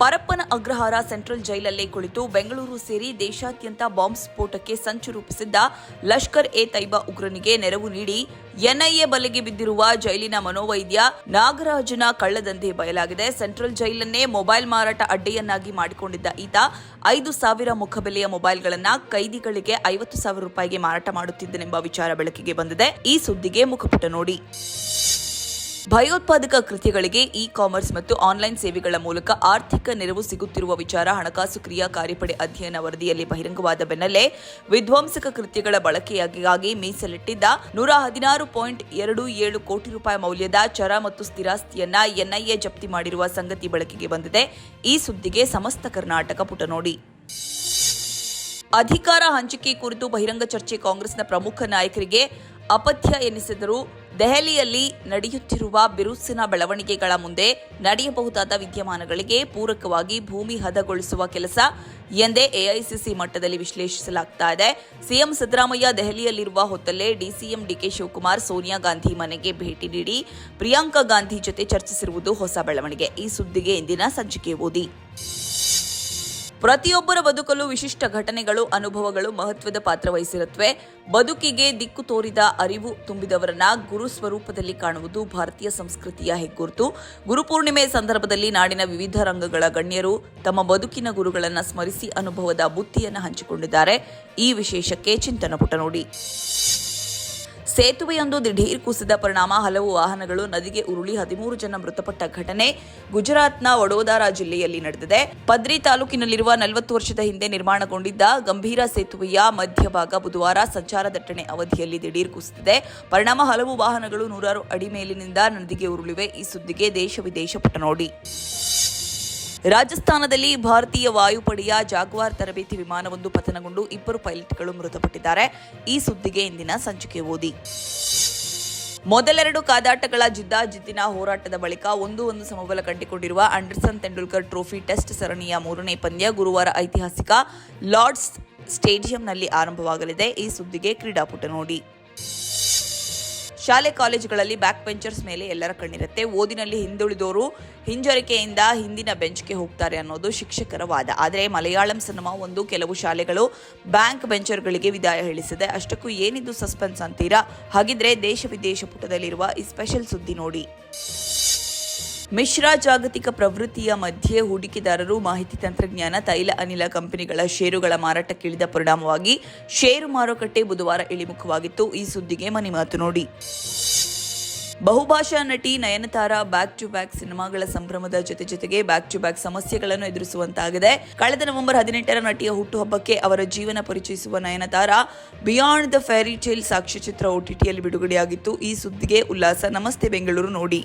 Parappana Agrahara central ಜೈಲಲ್ಲೇ ಕುಳಿತು ಬೆಂಗಳೂರು ಸೇರಿ ದೇಶಾದ್ಯಂತ ಬಾಂಬ್ ಸ್ಫೋಟಕ್ಕೆ ಸಂಚು ರೂಪಿಸಿದ್ದ ಲಷ್ಕರ್ ಎ ತೈಬಾ ಉಗ್ರನಿಗೆ ನೆರವು ನೀಡಿ ಎನ್ಐಎ ಬಲೆಗೆ ಬಿದ್ದಿರುವ ಜೈಲಿನ ಮನೋವೈದ್ಯ ನಾಗರಾಜನ ಕಳ್ಳದಂಧೆ ಬಯಲಾಗಿದೆ. ಸೆಂಟ್ರಲ್ ಜೈಲನ್ನೇ ಮೊಬೈಲ್ ಮಾರಾಟ ಅಡ್ಡೆಯನ್ನಾಗಿ ಮಾಡಿಕೊಂಡಿದ್ದ ಈತ ಐದು ಸಾವಿರ ಮುಖಬೆಲೆಯ ಮೊಬೈಲ್ಗಳನ್ನು ಕೈದಿಗಳಿಗೆ ಐವತ್ತು ಸಾವಿರ ರೂಪಾಯಿಗೆ ಮಾರಾಟ ಮಾಡುತ್ತಿದ್ದನೆಂಬ ವಿಚಾರ ಬೆಳಕಿಗೆ ಬಂದಿದೆ. ಈ ಸುದ್ದಿಗೆ ಮುಖಪುಟ ನೋಡಿ. ಭಯೋತ್ಪಾದಕ ಕೃತ್ಯಗಳಿಗೆ ಇ ಕಾಮರ್ಸ್ ಮತ್ತು ಆನ್ಲೈನ್ ಸೇವೆಗಳ ಮೂಲಕ ಆರ್ಥಿಕ ನೆರವು ಸಿಗುತ್ತಿರುವ ವಿಚಾರ ಹಣಕಾಸು ಕ್ರಿಯಾ ಕಾರ್ಯಪಡೆ ಅಧ್ಯಯನ ವರದಿಯಲ್ಲಿ ಬಹಿರಂಗವಾದ ಬೆನ್ನಲ್ಲೇ ವಿಧ್ವಂಸಕ ಕೃತ್ಯಗಳ ಬಳಕೆಯಾಗಿ ಮೀಸಲಿಟ್ಟಿದ್ದ ನೂರ ಹದಿನಾರು ಪಾಯಿಂಟ್ ಎರಡು ಏಳು ಕೋಟಿ ರೂಪಾಯಿ ಮೌಲ್ಯದ ಚರ ಮತ್ತು ಸ್ಥಿರಾಸ್ತಿಯನ್ನ ಎನ್ಐಎ ಜಪ್ತಿ ಮಾಡಿರುವ ಸಂಗತಿ ಬೆಳಕಿಗೆ ಬಂದಿದೆ. ಈ ಸುದ್ದಿಗೆ ಸಮಸ್ತ ಕರ್ನಾಟಕ ಪುಟ ನೋಡಿ. ಅಧಿಕಾರ ಹಂಚಿಕೆ ಕುರಿತು ಬಹಿರಂಗ ಚರ್ಚೆ ಕಾಂಗ್ರೆಸ್ನ ಪ್ರಮುಖ ನಾಯಕರಿಗೆ ಅಪಥ್ಯ ಎನಿಸಿದರೂ ದೆಹಲಿಯಲ್ಲಿ ನಡೆಯುತ್ತಿರುವ ಬಿರುಸಿನ ಬೆಳವಣಿಗೆಗಳ ಮುಂದೆ ನಡೆಯಬಹುದಾದ ವಿದ್ಯಮಾನಗಳಿಗೆ ಪೂರಕವಾಗಿ ಭೂಮಿ ಹದಗೊಳಿಸುವ ಕೆಲಸ ಎಂದೇ ಎಐಸಿಸಿ ಮಟ್ಟದಲ್ಲಿ ವಿಶ್ಲೇಷಿಸಲಾಗ್ತಾ ಇದೆ. ಸಿಎಂ ಸಿದ್ದರಾಮಯ್ಯ ದೆಹಲಿಯಲ್ಲಿರುವ ಹೊತ್ತಲ್ಲೇ DCM D K Shivakumar Sonia Gandhi ಮನೆಗೆ ಭೇಟಿ ನೀಡಿ ಪ್ರಿಯಾಂಕಾ ಗಾಂಧಿ ಜೊತೆ ಚರ್ಚಿಸಿರುವುದು ಹೊಸ ಬೆಳವಣಿಗೆ. ಈ ಸುದ್ದಿಗೆ ಇಂದಿನ ಸಂಚಿಕೆ ಓದಿ. ಪ್ರತಿಯೊಬ್ಬರ ಬದುಕಲು ವಿಶಿಷ್ಟ ಘಟನೆಗಳು, ಅನುಭವಗಳು ಮಹತ್ವದ ಪಾತ್ರ ವಹಿಸಿರುತ್ತವೆ. ಬದುಕಿಗೆ ದಿಕ್ಕು ತೋರಿದ, ಅರಿವು ತುಂಬಿದವರನ್ನ ಗುರು ಸ್ವರೂಪದಲ್ಲಿ ಕಾಣುವುದು ಭಾರತೀಯ ಸಂಸ್ಕೃತಿಯ ಹೆಗ್ಗುರುತು. ಗುರುಪೂರ್ಣಿಮೆ ಸಂದರ್ಭದಲ್ಲಿ ನಾಡಿನ ವಿವಿಧ ರಂಗಗಳ ಗಣ್ಯರು ತಮ್ಮ ಬದುಕಿನ ಗುರುಗಳನ್ನು ಸ್ಮರಿಸಿ ಅನುಭವದ ಬುತ್ತಿಯನ್ನು ಹಂಚಿಕೊಂಡಿದ್ದಾರೆ. ಈ ವಿಶೇಷಕ್ಕೆ ಚಿಂತನ ಪುಟ ನೋಡಿ. ಸೇತುವೆಯೊಂದು ದಿಢೀರ್ ಕುಸಿದ ಪರಿಣಾಮ. ಹಲವು ವಾಹನಗಳು ನದಿಗೆ ಉರುಳಿ ಹದಿಮೂರು ಜನ ಮೃತಪಟ್ಟ ಘಟನೆ ಗುಜರಾತ್ನ ವಡೋದರಾ ಜಿಲ್ಲೆಯಲ್ಲಿ ನಡೆದಿದೆ. ಪದ್ರಿ ತಾಲೂಕಿನಲ್ಲಿರುವ ನಲವತ್ತು ವರ್ಷದ ಹಿಂದೆ ನಿರ್ಮಾಣಗೊಂಡಿದ್ದ ಗಂಭೀರ ಸೇತುವೆಯ ಮಧ್ಯಭಾಗ ಬುಧವಾರ ಸಂಚಾರ ದಟ್ಟಣೆ ಅವಧಿಯಲ್ಲಿ ದಿಢೀರ್ ಕುಸಿದಿದೆ. ಪರಿಣಾಮ ಹಲವು ವಾಹನಗಳು ನೂರಾರು ಅಡಿ ಮೇಲಿನಿಂದ ನದಿಗೆ ಉರುಳಿವೆ. ಈ ಸುದ್ದಿಗೆ ದೇಶ ವಿದೇಶ ಪುಟ ನೋಡಿ. ರಾಜಸ್ಥಾನದಲ್ಲಿ ಭಾರತೀಯ ವಾಯುಪಡೆಯ ಜಾಗ್ವಾರ್ ತರಬೇತಿ ವಿಮಾನವೊಂದು ಪತನಗೊಂಡು ಇಬ್ಬರು ಪೈಲಟ್ಗಳು ಮೃತಪಟ್ಟಿದ್ದಾರೆ. ಈ ಸುದ್ದಿಗೆ ಇಂದಿನ ಸಂಚಿಕೆ ಓದಿ. ಮೊದಲೆರಡು ಕಾದಾಟಗಳ ಜಿದ್ದಾಜಿದ್ದಿನ ಹೋರಾಟದ ಬಳಿಕ ಒಂದು ಒಂದು ಸಮಬಲ ಕಂಡುಕೊಂಡಿರುವ ಆಂಡರ್ಸನ್ ತೆಂಡೂಲ್ಕರ್ ಟ್ರೋಫಿ ಟೆಸ್ಟ್ ಸರಣಿಯ ಮೂರನೇ ಪಂದ್ಯ ಗುರುವಾರ ಐತಿಹಾಸಿಕ ಲಾರ್ಡ್ಸ್ ಸ್ಟೇಡಿಯಂನಲ್ಲಿ ಆರಂಭವಾಗಲಿದೆ. ಈ ಸುದ್ದಿಗೆ ಕ್ರೀಡಾಪುಟ ನೋಡಿ. ಶಾಲೆ ಕಾಲೇಜುಗಳಲ್ಲಿ ಬ್ಯಾಕ್ ಬೆಂಚರ್ಸ್ ಮೇಲೆ ಎಲ್ಲರ ಕಣ್ಣಿರುತ್ತೆ. ಓದಿನಲ್ಲಿ ಹಿಂದುಳಿದವರು ಹಿಂಜರಿಕೆಯಿಂದ ಹಿಂದಿನ ಬೆಂಚ್ಗೆ ಹೋಗ್ತಾರೆ ಅನ್ನೋದು ಶಿಕ್ಷಕರ ವಾದ. ಆದರೆ ಮಲಯಾಳಂ ಸಿನಿಮಾ ಒಂದು ಕೆಲವು ಶಾಲೆಗಳು ಬ್ಯಾಂಕ್ ಬೆಂಚರ್ಗಳಿಗೆ ವಿದಾಯ ಹೇಳಿಸಿದೆ. ಅಷ್ಟಕ್ಕೂ ಏನಿದು ಸಸ್ಪೆನ್ಸ್ ಅಂತೀರಾ? ಹಾಗಿದ್ರೆ ದೇಶ ವಿದೇಶ ಪುಟದಲ್ಲಿರುವ ಈ ಸ್ಪೆಷಲ್ ಸುದ್ದಿ ನೋಡಿ. ಮಿಶ್ರ ಜಾಗತಿಕ ಪ್ರವೃತ್ತಿಯ ಮಧ್ಯೆ ಹೂಡಿಕೆದಾರರು ಮಾಹಿತಿ ತಂತ್ರಜ್ಞಾನ, ತೈಲ ಅನಿಲ ಕಂಪನಿಗಳ ಷೇರುಗಳ ಮಾರಾಟಕ್ಕಿಳಿದ ಪರಿಣಾಮವಾಗಿ ಷೇರು ಮಾರುಕಟ್ಟೆ ಬುಧವಾರ ಇಳಿಮುಖವಾಗಿತ್ತು. ಈ ಸುದ್ದಿಗೆ ಮನೆ ಮಾತು ನೋಡಿ. ಬಹುಭಾಷಾ ನಟಿ ನಯನತಾರ ಬ್ಯಾಕ್ ಟು ಬ್ಯಾಕ್ ಸಿನಿಮಾಗಳ ಸಂಭ್ರಮದ ಜೊತೆ ಜೊತೆಗೆ ಬ್ಯಾಕ್ ಟು ಬ್ಯಾಕ್ ಸಮಸ್ಯೆಗಳನ್ನು ಎದುರಿಸುವಂತಾಗಿದೆ. ಕಳೆದ ನವೆಂಬರ್ ಹದಿನೆಂಟರ ನಟಿಯ ಹುಟ್ಟುಹಬ್ಬಕ್ಕೆ ಅವರ ಜೀವನ ಪರಿಚಯಿಸುವ Nayanthara beyond the fairy tale ಸಾಕ್ಷ್ಯಚಿತ್ರ ಓಟಿಟಿಯಲ್ಲಿ ಬಿಡುಗಡೆಯಾಗಿತ್ತು. ಈ ಸುದ್ದಿಗೆ ಉಲ್ಲಾಸ. ನಮಸ್ತೆ ಬೆಂಗಳೂರು ನೋಡಿ.